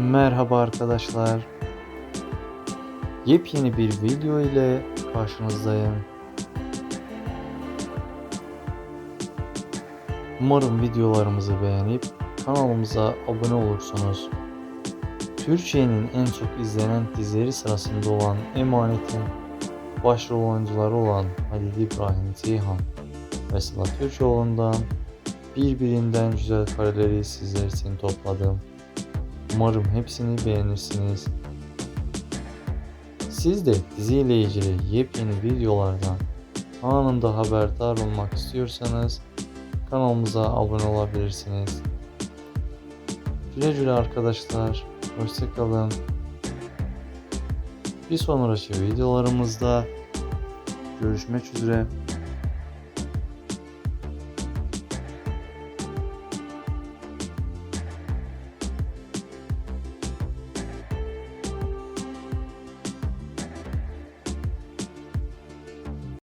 Merhaba arkadaşlar. Yepyeni bir video ile karşınızdayım. Umarım videolarımızı beğenip kanalımıza abone olursunuz. Türkiye'nin en çok izlenen dizileri sırasında olan Emanet'in başrol oyuncuları olan Halil İbrahim Ceyhan ve Sıla Türkoğlu'ndan birbirinden güzel kareleri sizler için topladım. Umarım hepsini beğenirsiniz. Siz de diziyle ilgili yepyeni videolardan anında haberdar olmak istiyorsanız kanalımıza abone olabilirsiniz. Güle güle arkadaşlar. Hoşçakalın. Bir sonraki videolarımızda görüşmek üzere.